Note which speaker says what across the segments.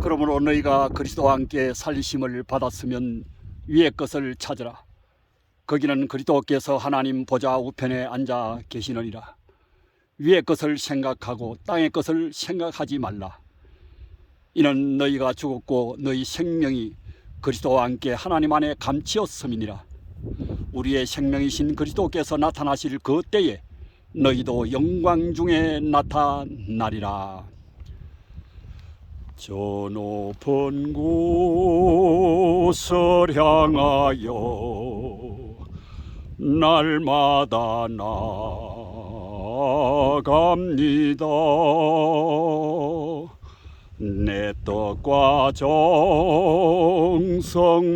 Speaker 1: 그러므로 너희가 그리스도와 함께 살리심을 받았으면 위의 것을 찾으라. 거기는 그리스도께서 하나님 보좌 우편에 앉아 계시느니라. 위의 것을 생각하고 땅의 것을 생각하지 말라. 이는 너희가 죽었고 너희 생명이 그리스도와 함께 하나님 안에 감치었음이니라. 우리의 생명이신 그리스도께서 나타나실 그 때에 너희도 영광 중에 나타나리라. 저 높은 곳을 향하여 날마다 나아갑니다. 내 떡과 정성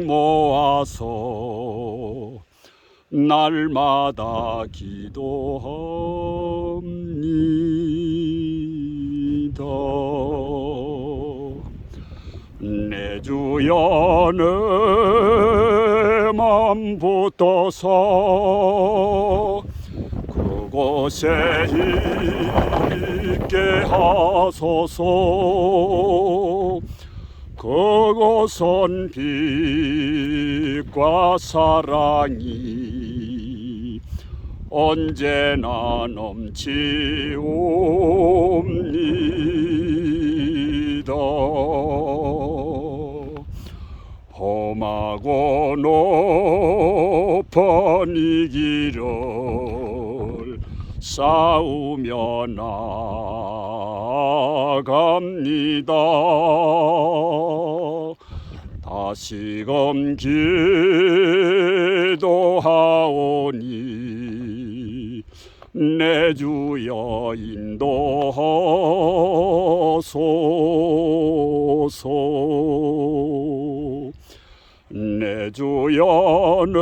Speaker 1: 모아서 날마다 기도합니다. 내 주여 내맘 붙어서 그곳에 있게 하소서 그곳은 빛과 사랑이 언제나 넘치옵니다. 험하고 높은 이 길을 싸우며 나갑니다. 다시금 기도하오니 내 주여 인도하소서 내 주여 내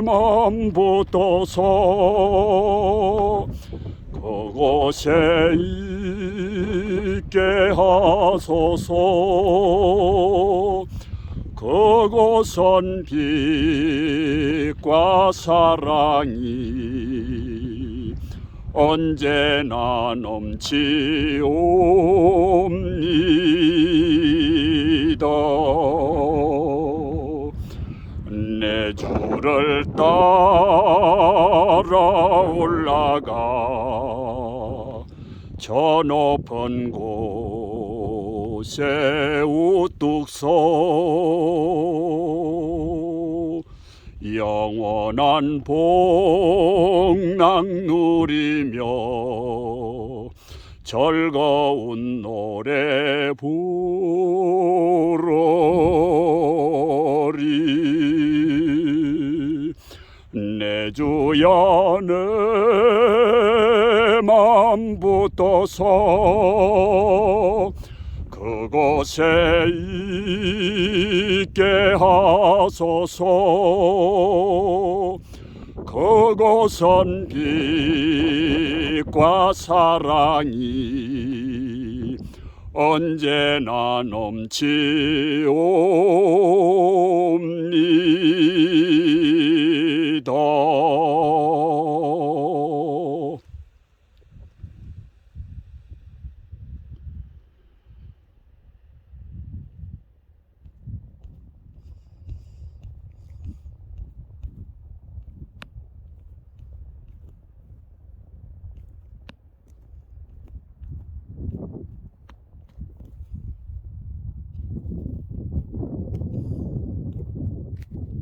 Speaker 1: 맘 붙어서 그곳에 있게 하소서. 그곳은 빛과 사랑이 언제나 넘치옵니 다. 내 주를 따라 올라가 저 높은 곳에 우뚝 서 영원한 복락 누리며 즐거운 노래 부르리. 내 주여 내맘 붙어서 그곳에 있게 하소서 그곳은 빛과 사랑이 언제나 넘치옵니다.